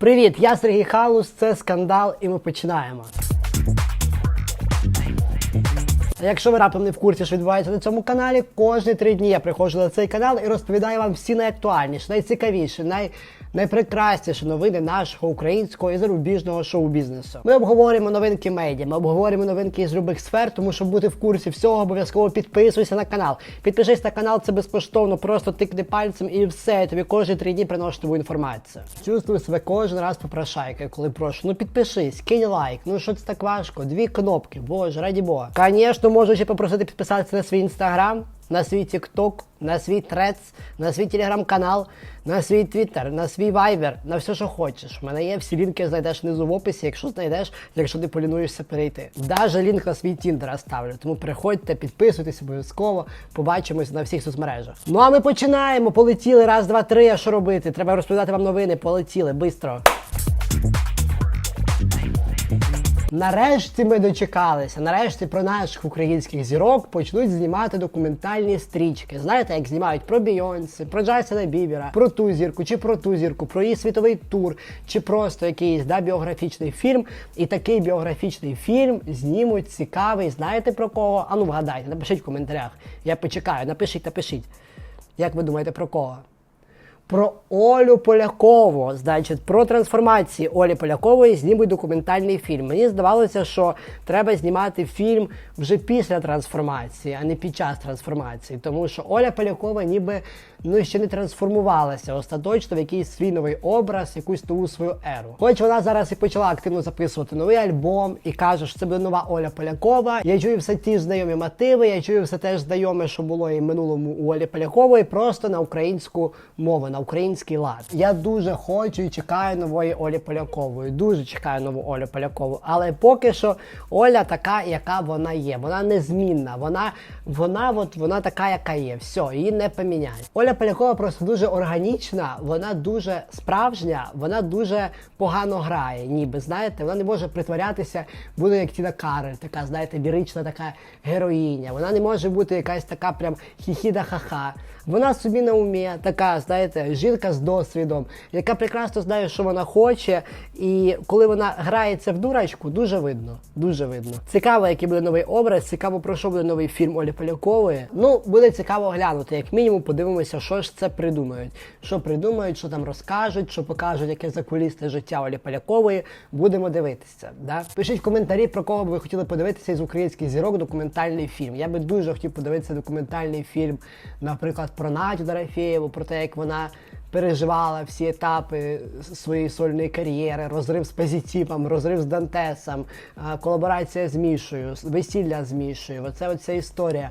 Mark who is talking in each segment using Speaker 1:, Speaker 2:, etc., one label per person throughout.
Speaker 1: Привіт, я Сергій Халус, це скандал, і ми починаємо. Якщо ви раптом не в курсі, що відбувається на цьому каналі, кожні три дні я приходжу на цей канал і розповідаю вам всі найактуальніші, найцікавіші, най... найпрекрасніші новини нашого українського і зарубіжного шоу-бізнесу. Ми обговорюємо новинки медіа, ми обговорюємо новинки із любих сфер, тому щоб бути в курсі всього, обов'язково підписуйся на канал. Підпишись на канал, це безкоштовно, просто тикни пальцем і все. Я тобі кожні три дні приношу нову інформацію. Чувствую себе кожен раз попрошайкою, коли прошу. Ну підпишись, кинь лайк. Ну що це так важко? Дві кнопки, боже, раді Бога. Звісно, можу ще попросити підписатися на свій інстаграм, на свій тікток, на свій трец, на свій телеграм-канал, на свій твіттер, на свій вайбер, на все, що хочеш. У мене є всі лінки, знайдеш внизу в описі, якщо знайдеш, якщо ти полінуєшся перейти. Даже лінк на свій тіндер оставлю. Тому приходьте, підписуйтесь обов'язково. Побачимось на всіх соцмережах. Ну а ми починаємо. Полетіли. Раз, два, три. А що робити? Треба розповідати вам новини. Полетіли, бистро. Нарешті ми дочекалися. Нарешті про наших українських зірок почнуть знімати документальні стрічки. Знаєте, як знімають про Бійонсе, про Джастіна Бібера, про ту зірку, чи про ту зірку, про її світовий тур, чи просто якийсь да, біографічний фільм. І такий біографічний фільм знімуть цікавий. Знаєте про кого? Ану, вгадайте, напишіть в коментарях. Я почекаю. Напишіть, напишіть. Як ви думаєте про кого? Про Олю Полякову, значить, про трансформації Олі Полякової знімуть документальний фільм. Мені здавалося, що треба знімати фільм вже після трансформації, а не під час трансформації. Тому що Оля Полякова ніби ну ще не трансформувалася остаточно в якийсь свій новий образ, якусь нову свою еру. Хоч вона зараз і почала активно записувати новий альбом і каже, що це буде нова Оля Полякова. Я чую все ті ж знайомі мотиви, я чую все теж знайоме, що було і минулому у Олі Полякової, просто на українську мову, на український лад. Я дуже хочу і чекаю нової Олі Полякової. Дуже чекаю нову Олю Полякову. Але поки що Оля така, яка вона є. Вона незмінна. Вона, вона, от, вона така, яка є. Все, її не поміняють. Оля Полякова просто дуже органічна, вона дуже справжня, вона дуже погано грає, ніби знаєте, вона не може притворятися, буде як Тіна Карель, така, знаєте, вірична така героїня. Вона не може бути якась така прям хіхіда ха-ха. Вона собі на умі, така, знаєте, жінка з досвідом, яка прекрасно знає, що вона хоче. І коли вона грається в дурачку, дуже видно. Дуже видно. Цікаво, який буде новий образ, цікаво, про що буде новий фільм Олі Полякової. Ну, буде цікаво глянути. Як мінімум, подивимося, що ж це придумають. Що придумають, що там розкажуть, що покажуть, яке закулісне життя Олі Полякової. Будемо дивитися. Да? Пишіть в коментарі, про кого б ви хотіли подивитися із українських зірок документальний фільм. Я би дуже хотів подивитися документальний фільм, наприклад, про Надю Дорофєєву, про те, як вона переживала всі етапи своєї сольної кар'єри, розрив з позитивом, розрив з Дантесом, колаборація з Мішою, весілля з Мішою. Оце оця історія.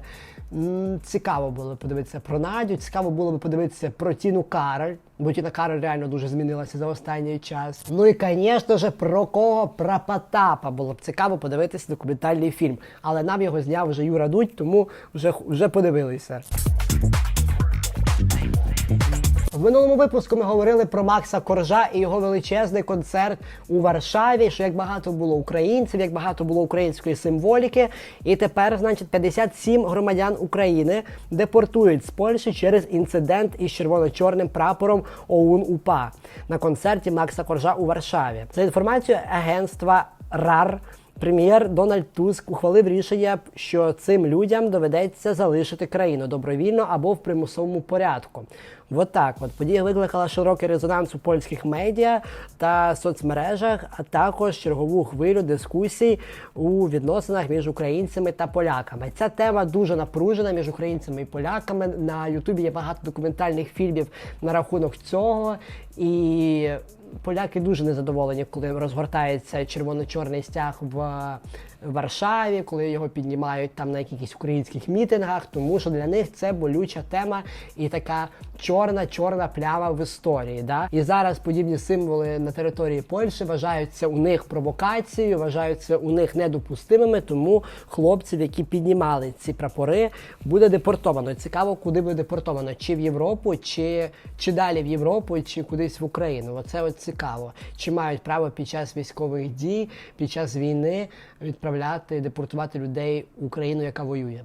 Speaker 1: Цікаво було подивитися про Надю, цікаво було би подивитися про Тіну Кароль, бо Тіна Кароль реально дуже змінилася за останній час. Ну і, звісно ж, про кого? Про Потапа було б цікаво подивитися документальний фільм. Але нам його зняв вже Юра Дудь, тому вже, вже подивилися. В минулому випуску ми говорили про Макса Коржа і його величезний концерт у Варшаві, що як багато було українців, як багато було української символіки. І тепер, значить, 57 громадян України депортують з Польщі через інцидент із червоно-чорним прапором ОУН УПА на концерті Макса Коржа у Варшаві. За інформацією агентства РАР. Прем'єр Дональд Туск ухвалив рішення, що цим людям доведеться залишити країну добровільно або в примусовому порядку. От так от подія викликала широкий резонанс у польських медіа та соцмережах, а також чергову хвилю дискусій у відносинах між українцями та поляками. Ця тема дуже напружена між українцями і поляками. На Ютубі є багато документальних фільмів на рахунок цього і. Поляки дуже незадоволені, коли розгортається червоно-чорний стяг в Варшаві, коли його піднімають там на якихось українських мітингах, тому що для них це болюча тема і така чорна чорна пляма в історії. Да? І зараз подібні символи на території Польщі вважаються у них провокацією, вважаються у них недопустимими. Тому хлопців, які піднімали ці прапори, буде депортовано. Цікаво, куди буде депортовано, чи в Європу, чи, чи далі в Європу, чи кудись в Україну. Оце цікаво. Чи мають право під час військових дій, під час війни відправляти, депортувати людей в Україну, яка воює.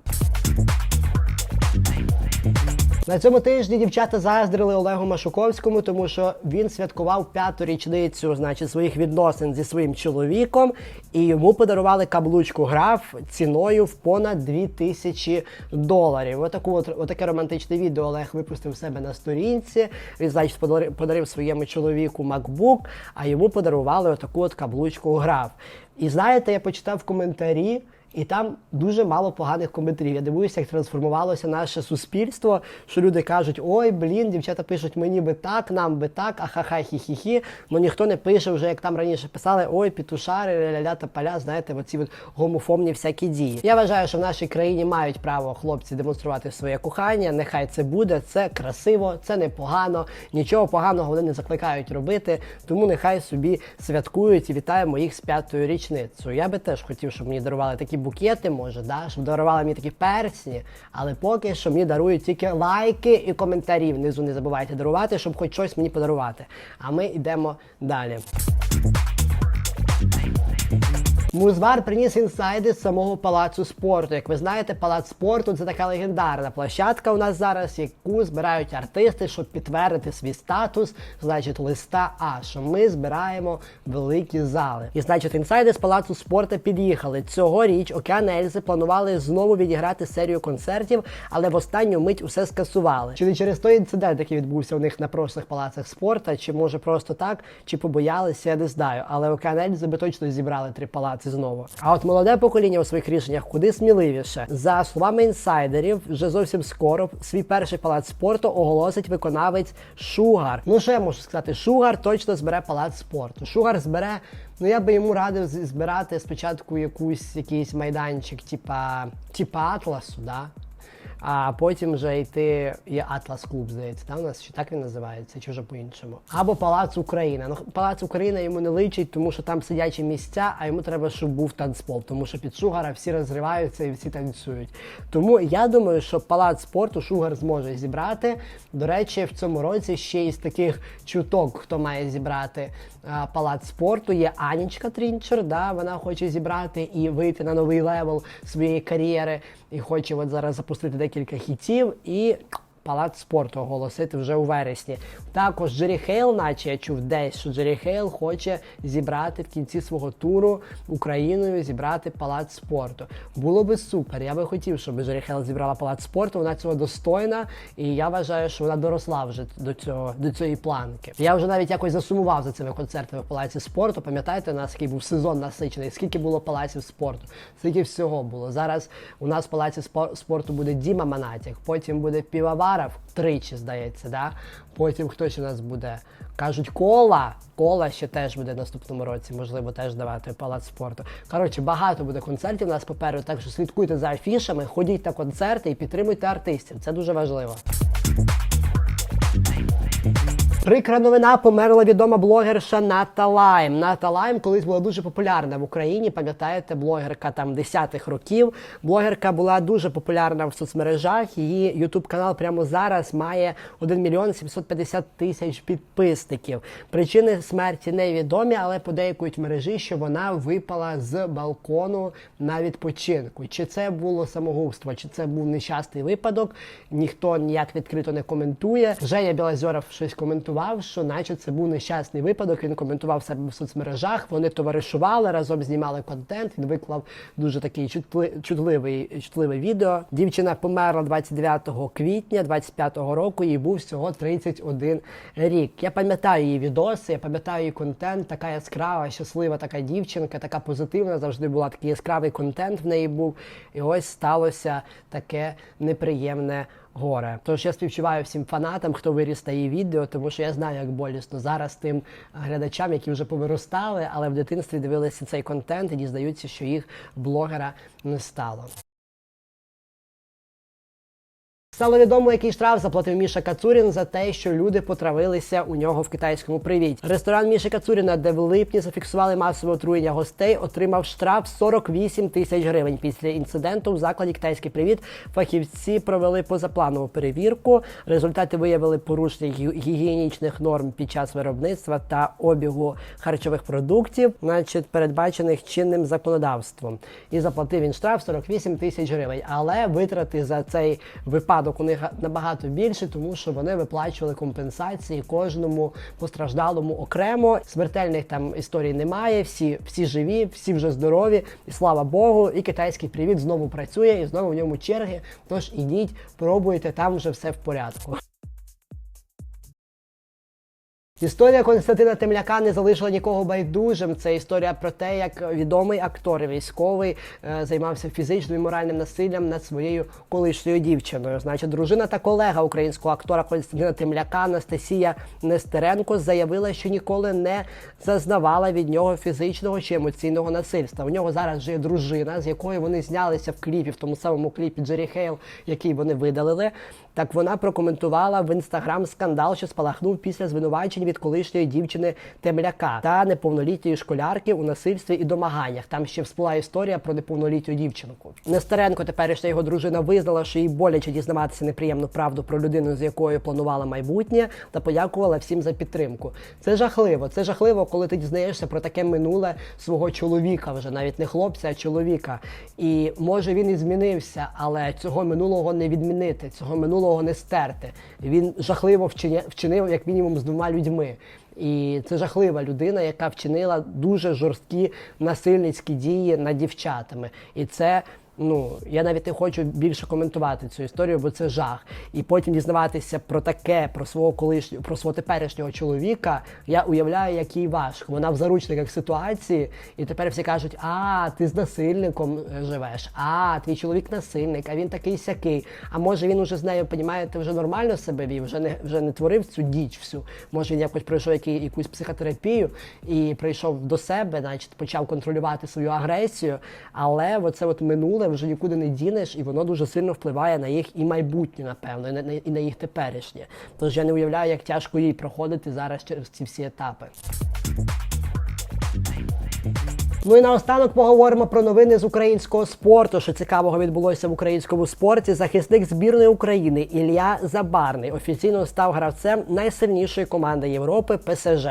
Speaker 1: На цьому тижні дівчата заздрили Олегу Машуковському, тому що він святкував п'яту річницю, значить, своїх відносин зі своїм чоловіком, і йому подарували каблучку граф ціною в понад 2000 доларів. Отаку от отаке романтичне відео Олег випустив себе на сторінці. Він, значить, подарив своєму чоловіку MacBook, а йому подарували отаку от каблучку граф. І знаєте, я почитав коментарі. І там дуже мало поганих коментарів. Я дивуюся, як трансформувалося наше суспільство, що люди кажуть, ой, блін, дівчата пишуть мені би так, нам би так, ахаха, хі-хі-хі. Ну ніхто не пише вже, як там раніше писали, ой, пітушари, ля-ля та поля, знаєте, оці от гомофобні всякі дії. Я вважаю, що в нашій країні мають право хлопці демонструвати своє кохання. Нехай це буде, це красиво, це непогано, нічого поганого вони не закликають робити. Тому нехай собі святкують і вітаємо їх з п'ятою річницею. Я би теж хотів, щоб мені дарували такі букети, може, да? щоб дарували мені такі персні, але поки що мені дарують тільки лайки і коментарі. Внизу не забувайте дарувати, щоб хоч щось мені подарувати. А ми йдемо далі. Музвар приніс інсайди з самого палацу спорту. Як ви знаєте, палац спорту це така легендарна площадка у нас зараз, яку збирають артисти, щоб підтвердити свій статус, значить, листа А, що ми збираємо великі зали. І значить, інсайди з палацу спорту під'їхали. Цьогоріч Океан Ельзи планували знову відіграти серію концертів, але в останню мить усе скасували. Чи не через той інцидент, який відбувся у них на прошлих палацах спорту, чи може просто так, чи побоялися, я не знаю. Але Океан Ельзи би точно зібрали три палаци знову. А от молоде покоління у своїх рішеннях куди сміливіше. За словами інсайдерів, вже зовсім скоро свій перший палац спорту оголосить виконавець Шугар. Ну що я можу сказати? Шугар точно збере палац спорту. Шугар збере. Ну я би йому радив збирати спочатку якусь якийсь майданчик, типа типа Атласу, да? А потім вже йти є Атлас Клуб, здається, та у нас чи так він називається, чи вже по-іншому. Або Палац Україна. Ну, Палац Україна йому не личить, тому що там сидячі місця, а йому треба, щоб був танцпол, тому що під Шугара всі розриваються і всі танцюють. Тому я думаю, що палац спорту Шугар зможе зібрати. До речі, в цьому році ще із таких чуток, хто має зібрати палац спорту, є Анічка Трінчер. Да, вона хоче зібрати і вийти на новий левел своєї кар'єри, і хоче от зараз запустити декілька хітів і. Палац спорту оголосити вже у вересні. Також Джері Хейл, наче я чув десь, що Джері Хейл хоче зібрати в кінці свого туру Україною зібрати палац спорту. Було би супер. Я би хотів, щоб Джері Хейл зібрала палац спорту. Вона цього достойна, і я вважаю, що вона доросла вже до цього до цієї планки. Я вже навіть якось засумував за цими концертами в палаці спорту. Пам'ятаєте, у нас який був сезон насичений? Скільки було палаців спорту? Скільки всього було? Зараз у нас в палаці спо- спорту буде Діма Манатік, потім буде Півоваров, тричі, здається, да? Потім хто ще у нас буде? Кажуть, кола. Кола ще теж буде в наступному році, можливо, теж давати палац спорту. Коротше, багато буде концертів у нас попереду, так що слідкуйте за афішами, ходіть на концерти і підтримуйте артистів. Це дуже важливо. Прикра новина померла відома блогерша Ната Лайм. Ната Лайм колись була дуже популярна в Україні. Пам'ятаєте, блогерка там 10-х років. Блогерка була дуже популярна в соцмережах. Її ютуб канал прямо зараз має 1 мільйон 750 тисяч підписників. Причини смерті невідомі, але подейкують мережі, що вона випала з балкону на відпочинку. Чи це було самогубство, чи це був нещасний випадок? Ніхто ніяк відкрито не коментує. Женя Білозьоров щось коментував, що наче це був нещасний випадок. Він коментував себе в соцмережах. Вони товаришували разом, знімали контент. Він виклав дуже такий чутли- чутливий, чутливе відео. Дівчина померла 29 квітня 25-го року. Їй був всього 31 рік. Я пам'ятаю її відоси, я пам'ятаю її контент. Така яскрава, щаслива така дівчинка, така позитивна. Завжди була такий яскравий контент в неї був. І ось сталося таке неприємне горе. Тож я співчуваю всім фанатам, хто виріс та її відео, тому що я знаю, як болісно зараз тим глядачам, які вже повиростали, але в дитинстві дивилися цей контент і дізнаються, що їх блогера не стало. Стало відомо, який штраф заплатив Міша Кацурін за те, що люди потравилися у нього в китайському привіт. Ресторан Міші Кацуріна, де в липні зафіксували масове отруєння гостей, отримав штраф 48 тисяч гривень. Після інциденту в закладі Китайський привіт фахівці провели позапланову перевірку. Результати виявили порушення гігієнічних норм під час виробництва та обігу харчових продуктів, значить передбачених чинним законодавством. І заплатив він штраф 48 тисяч гривень. Але витрати за цей випадок вкладок у них набагато більше, тому що вони виплачували компенсації кожному постраждалому окремо. Смертельних там історій немає. Всі, всі живі, всі вже здорові, і слава Богу. І китайський привіт знову працює, і знову в ньому черги. Тож ідіть, пробуйте, там вже все в порядку. Історія Константина Темляка не залишила нікого байдужим. Це історія про те, як відомий актор військовий е, займався фізичним і моральним насиллям над своєю колишньою дівчиною. Значить, дружина та колега українського актора Константина Темляка Анастасія Нестеренко заявила, що ніколи не зазнавала від нього фізичного чи емоційного насильства. У нього зараз вже дружина, з якою вони знялися в кліпі, в тому самому кліпі Джері Хейл, який вони видалили. Так вона прокоментувала в інстаграм скандал, що спалахнув після звинувачень від колишньої дівчини Темляка та неповнолітньої школярки у насильстві і домаганнях. Там ще всплила історія про неповнолітню дівчинку. Нестеренко, теперішня його дружина, визнала, що їй боляче дізнаватися неприємну правду про людину, з якою планувала майбутнє, та подякувала всім за підтримку. Це жахливо. Це жахливо, коли ти дізнаєшся про таке минуле свого чоловіка, вже навіть не хлопця, а чоловіка. І може він і змінився, але цього минулого не відмінити, цього минулого не стерти. Він жахливо вчинив, як мінімум, з двома людьми. І це жахлива людина, яка вчинила дуже жорсткі насильницькі дії над дівчатами. І це. Ну, я навіть не хочу більше коментувати цю історію, бо це жах. І потім дізнаватися про таке, про свого колишнього, про свого теперішнього чоловіка. Я уявляю, як їй важко. Вона в заручниках ситуації, і тепер всі кажуть: а ти з насильником е, живеш, а твій чоловік насильник, а він такий сякий. А може він уже з нею, понімаєте, вже нормально себе вів, вже не вже не творив цю діч всю. Може він якось пройшов який, якусь психотерапію і прийшов до себе, значить, почав контролювати свою агресію. Але оце от минуле вже нікуди не дінеш, і воно дуже сильно впливає на їх і майбутнє, напевно, і на, і на їх теперішнє. Тож я не уявляю, як тяжко їй проходити зараз через ці всі етапи. Ну і наостанок поговоримо про новини з українського спорту. Що цікавого відбулося в українському спорті. Захисник збірної України Ілля Забарний офіційно став гравцем найсильнішої команди Європи ПСЖ.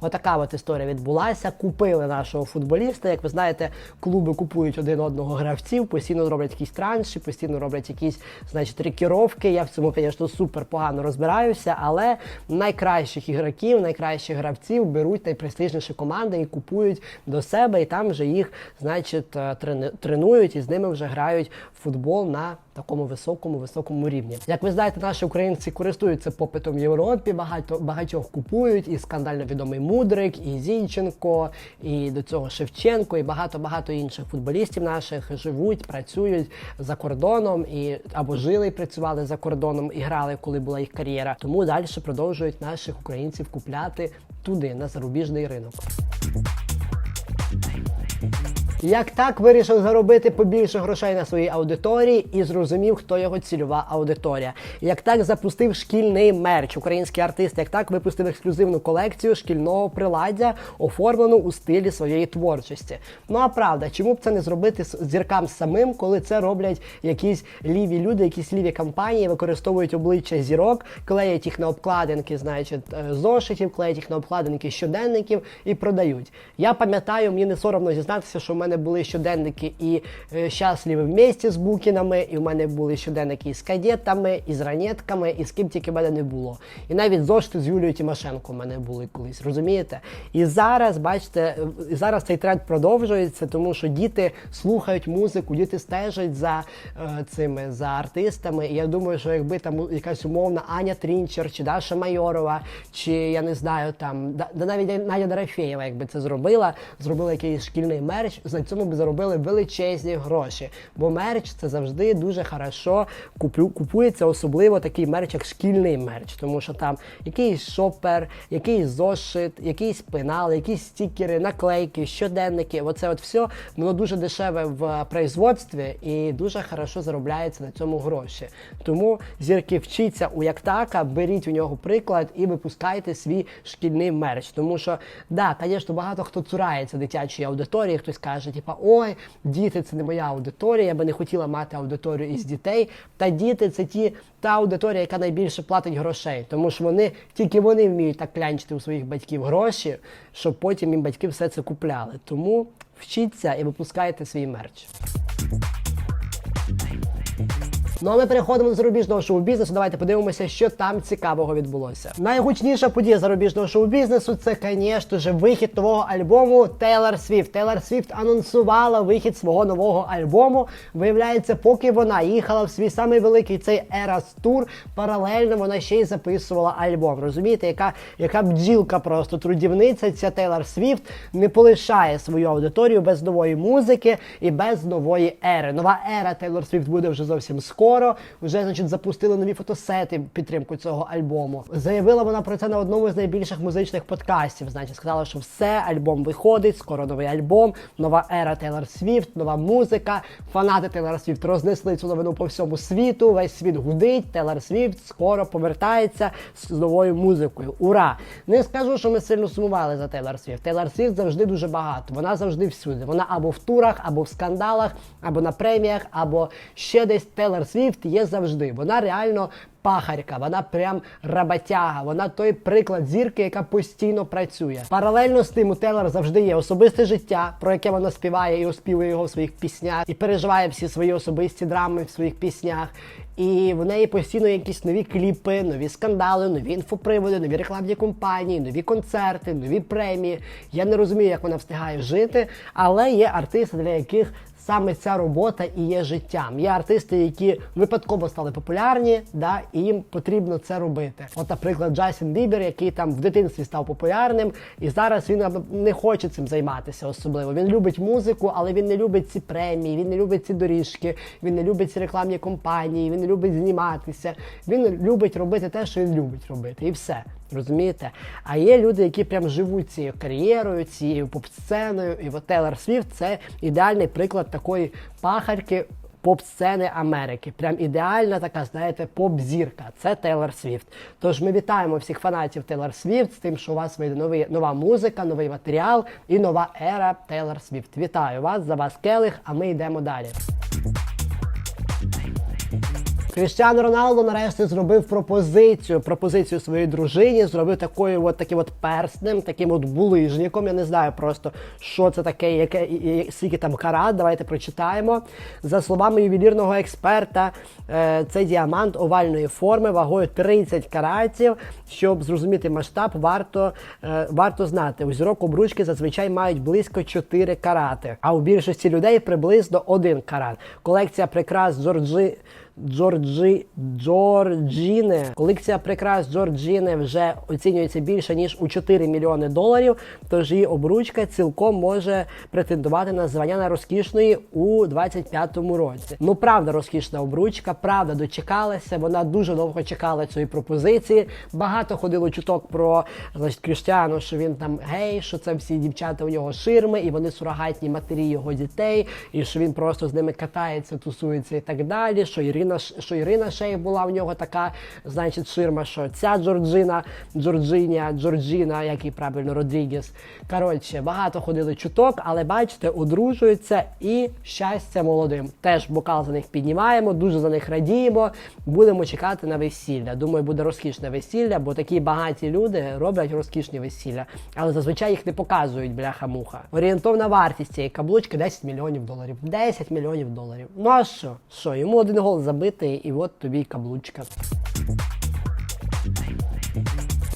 Speaker 1: Отака от історія відбулася. Купили нашого футболіста. Як ви знаєте, клуби купують один одного гравців, постійно роблять якісь транші, постійно роблять якісь, значить, рекіровки. Я в цьому, звісно, супер погано розбираюся, але найкращих ігроків, найкращих гравців беруть найпрестижніші команди і купують до себе, і там вже їх, значить, е, тренують і з ними вже грають в футбол на такому високому високому рівні. Як ви знаєте, наші українці користуються попитом в Європі. Багато багатьох купують, і скандально відомий Мудрик, і Зінченко, і до цього Шевченко, і багато багато інших футболістів наших живуть, працюють за кордоном і або жили і працювали за кордоном і грали, коли була їх кар'єра. Тому далі продовжують наших українців купляти туди на зарубіжний ринок. Як так вирішив заробити побільше грошей на своїй аудиторії і зрозумів, хто його цільова аудиторія. Як так запустив шкільний мерч. Український артист, як так випустив ексклюзивну колекцію шкільного приладдя, оформлену у стилі своєї творчості. Ну а правда, чому б це не зробити з зіркам самим, коли це роблять якісь ліві люди, якісь ліві компанії, використовують обличчя зірок, клеять їх на обкладинки, значить, е, зошитів, клеять їх на обкладинки щоденників і продають. Я пам'ятаю, мені не соромно зізнатися, що в мене були щоденники і е, щасливі в місті з букінами, і в мене були щоденники із кадетами, і з ранетками, і з ким тільки в мене не було. І навіть зошити з Юлією Тимошенко в мене були колись, розумієте? І зараз, бачите, зараз цей тренд продовжується, тому що діти слухають музику, діти стежать за е, цими за артистами. І я думаю, що якби там якась умовна Аня Трінчер чи Даша Майорова, чи я не знаю, там да навіть Надя Дорофєєва, якби це зробила, зробила якийсь шкільний мерч, на цьому б заробили величезні гроші. Бо мерч це завжди дуже хорошо куплю, купується, особливо такий мерч, як шкільний мерч, тому що там якийсь шопер, якийсь зошит, якийсь пенал, якісь стікери, наклейки, щоденники. Оце от все воно дуже дешеве в производстві і дуже хорошо заробляється на цьому гроші. Тому зірки вчіться у Яктака, беріть у нього приклад і випускайте свій шкільний мерч. Тому що, да, звісно, багато хто цурається дитячої аудиторії, хтось каже, типа, ой, діти це не моя аудиторія, я би не хотіла мати аудиторію із дітей. Та діти це ті та аудиторія, яка найбільше платить грошей, тому що вони тільки вони вміють так клянчити у своїх батьків гроші, щоб потім їм батьки все це купляли. Тому вчіться і випускайте свій мерч. Ну а ми переходимо до зарубіжного шоу-бізнесу. Давайте подивимося, що там цікавого відбулося. Найгучніша подія зарубіжного шоу-бізнесу це, звісно вихід нового альбому Тейлор Свіфт. Тейлор Свіфт анонсувала вихід свого нового альбому. Виявляється, поки вона їхала в свій самий великий цей Eras Tour, паралельно вона ще й записувала альбом. Розумієте, яка, яка бджілка просто трудівниця ця Тейлор Свіфт не полишає свою аудиторію без нової музики і без нової ери. Нова ера Тейлор Свіфт буде вже зовсім скоро. Вже значить запустили нові фотосети в підтримку цього альбому. Заявила вона про це на одному з найбільших музичних подкастів. Значить, сказала, що все, альбом виходить, скоро новий альбом, нова ера Тейлор Свіфт, нова музика. Фанати Тейлор Свіфт рознесли цю новину по всьому світу. Весь світ гудить. Тейлор Свіфт скоро повертається з новою музикою. Ура! Не скажу, що ми сильно сумували за Тейлор Свіфт. Тейлор Свіфт завжди дуже багато. Вона завжди всюди. Вона або в турах, або в скандалах, або на преміях, або ще десь Тейлор Свіфт є завжди. Вона реально. Пахарка, вона прям роботяга, вона той приклад зірки, яка постійно працює. Паралельно з тим у Тейлор завжди є особисте життя, про яке вона співає і оспівує його в своїх піснях, і переживає всі свої особисті драми в своїх піснях. І в неї постійно якісь нові кліпи, нові скандали, нові інфоприводи, нові рекламні компанії, нові концерти, нові премії. Я не розумію, як вона встигає жити, але є артисти, для яких саме ця робота і є життям. Є артисти, які випадково стали популярні, да, і їм потрібно це робити. От, наприклад, Джастін Бібер, який там в дитинстві став популярним, і зараз він не хоче цим займатися особливо. Він любить музику, але він не любить ці премії, він не любить ці доріжки, він не любить ці рекламні компанії, він не любить зніматися. Він любить робити те, що він любить робити, і все. Розумієте? А є люди, які прям живуть цією кар'єрою, цією поп-сценою. І от Тейлор Свіфт це ідеальний приклад такої пахарки поп-сцени Америки. Прям ідеальна така, знаєте, поп-зірка. Це Тейлор Свіфт. Тож ми вітаємо всіх фанатів Тейлор Свіфт з тим, що у вас вийде новий, нова музика, новий матеріал і нова ера Тейлор Свіфт. Вітаю вас за вас, Келих, а ми йдемо далі. Кріштіану Роналду нарешті зробив пропозицію. Пропозицію своїй дружині, зробив такою, от таким от перснем, таким от булижником. Я не знаю просто, що це таке, яке скільки там карат. Давайте прочитаємо. За словами ювелірного експерта, е, це діамант овальної форми вагою 30 каратів. Щоб зрозуміти масштаб, варто, е, варто знати. У зірок обручки зазвичай мають близько 4 карати, а у більшості людей приблизно 1 карат. Колекція прикрас Джорджі. Джорджі Джорджіне. Колекція прикрас Джорджіне вже оцінюється більше ніж у 4 мільйони доларів. Тож її обручка цілком може претендувати на звання найрозкішної у 25-му році. Ну правда, розкішна обручка, правда, дочекалася. Вона дуже довго чекала цієї пропозиції. Багато ходило чуток про значить, Кріштіану, що він там гей, що це всі дівчата у нього ширми, і вони сурогатні матері його дітей, і що він просто з ними катається, тусується і так далі. Що Ірина Ш- що Ірина Шейх була в нього така, значить, ширма, що ця Джорджина, Джорджиня, Джорджіна, як і правильно, Родрігес. Коротше, багато ходили чуток, але бачите, одружуються і щастя молодим. Теж бокал за них піднімаємо, дуже за них радіємо. Будемо чекати на весілля. Думаю, буде розкішне весілля, бо такі багаті люди роблять розкішні весілля. Але зазвичай їх не показують, бляха-муха. Орієнтовна вартість цієї каблучки 10 мільйонів доларів. 10 мільйонів доларів. Ну а що? Що, йому один гол забитий, і от тобі каблучка.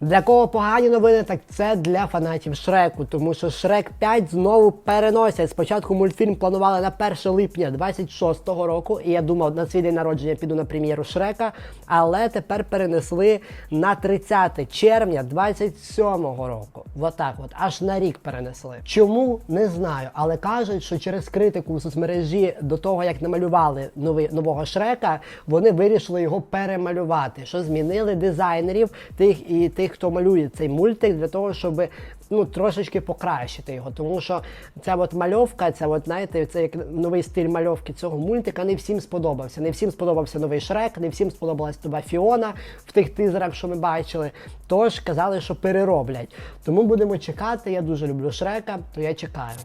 Speaker 1: Для кого погані новини, так це для фанатів Шреку, тому що Шрек 5 знову переносять. Спочатку мультфільм планували на 1 липня 26-го року, і я думав, на свій день народження піду на прем'єру Шрека, але тепер перенесли на 30 червня 27-го року. Отак от, аж на рік перенесли. Чому не знаю, але кажуть, що через критику у соцмережі до того, як намалювали новий нового Шрека, вони вирішили його перемалювати, що змінили дизайнерів тих і тих, хто малює цей мультик, для того, щоб ну трошечки покращити його. Тому що ця от мальовка, ця от, знаєте, це як новий стиль мальовки цього мультика не всім сподобався. Не всім сподобався новий Шрек, не всім сподобалась нова Фіона в тих тизерах, що ми бачили. Тож казали, що перероблять. Тому будемо чекати. Я дуже люблю Шрека, то я чекаю.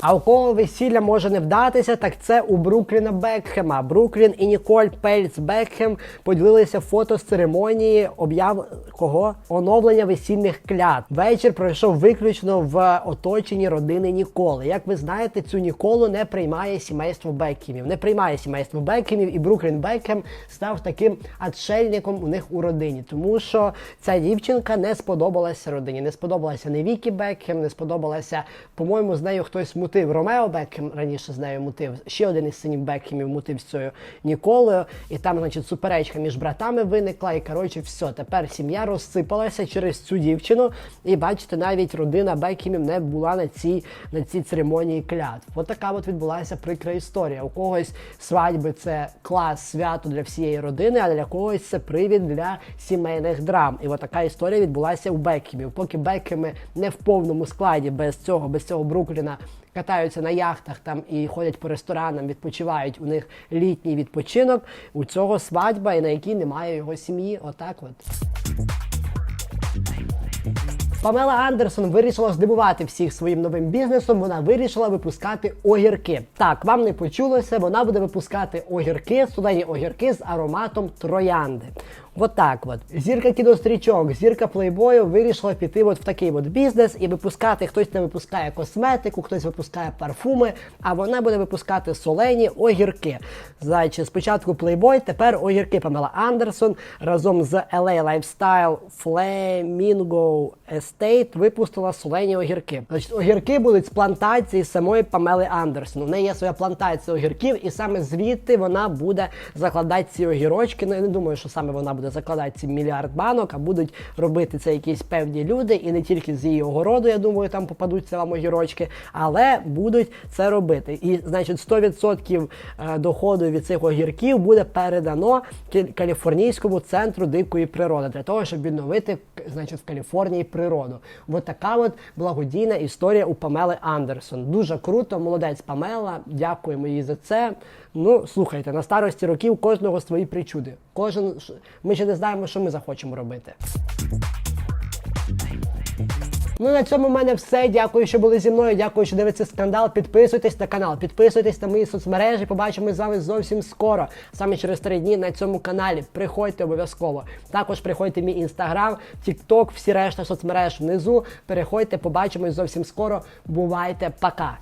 Speaker 1: А у кого весілля може не вдатися, так це у Брукліна Бекхема. Бруклін і Ніколь Пельц Бекхем поділилися фото з церемонії об'яв кого оновлення весільних клят. Вечір пройшов виключно в оточенні родини Ніколи. Як ви знаєте, цю Ніколу не приймає сімейство Бекхемів. Не приймає сімейство Бекхемів, і Бруклін Бекхем став таким отшельником у них у родині, тому що ця дівчинка не сподобалася родині, не сподобалася не Вікі Бекхем, не сподобалася, по-моєму, з нею хтось мутив. Ромео Бекхем раніше з нею мутив. Ще один із синів Бекхемів мутив з цією Ніколою. І там, значить, суперечка між братами виникла. І коротше, все, тепер сім'я розсипалася через цю дівчину. І бачите, навіть родина Бекхемів не була на цій на цій церемонії клятв. От от відбулася прикра історія. У когось свадьби це клас свято для всієї родини, а для когось це привід для сімейних драм. І от така історія відбулася у Бекхемів. Поки Бекхеми не в повному складі без цього, без цього Брукліна катаються на яхтах там і ходять по ресторанам, відпочивають. У них літній відпочинок. У цього свадьба, і на якій немає його сім'ї. Отак от. Памела Андерсон вирішила здивувати всіх своїм новим бізнесом. Вона вирішила випускати огірки. Так, вам не почулося, вона буде випускати огірки, солені огірки з ароматом троянди. От так от. Зірка кінострічок, зірка плейбою вирішила піти от в такий от бізнес і випускати. Хтось не випускає косметику, хтось випускає парфуми, а вона буде випускати солені огірки. Значить, спочатку плейбой, тепер огірки Памела Андерсон разом з LA Lifestyle Flamingo Estate випустила солені огірки. Значить, огірки будуть з плантації самої Памели Андерсон. У неї є своя плантація огірків, і саме звідти вона буде закладати ці огірочки. Ну я не думаю, що саме вона буде закладати ці мільярд банок, а будуть робити це якісь певні люди, і не тільки з її огороду, я думаю, там попадуться вам огірочки, але будуть це робити. І значить 100% доходу від цих огірків буде передано Каліфорнійському центру дикої природи для того, щоб відновити значить, в Каліфорнії природу. От така от благодійна історія у Памели Андерсон. Дуже круто, молодець Памела. Дякуємо їй за це. Ну, слухайте, на старості років кожного свої причуди. Кожен ми ще не знаємо, що ми захочемо робити. Ну на цьому в мене все. Дякую, що були зі мною. Дякую, що дивитеся скандал. Підписуйтесь на канал, підписуйтесь на мої соцмережі. Побачимо з вами зовсім скоро. Саме через три дні на цьому каналі. Приходьте обов'язково. Також приходьте в мій інстаграм, тікток, всі решта соцмереж внизу. Переходьте, побачимось зовсім скоро. Бувайте, пока.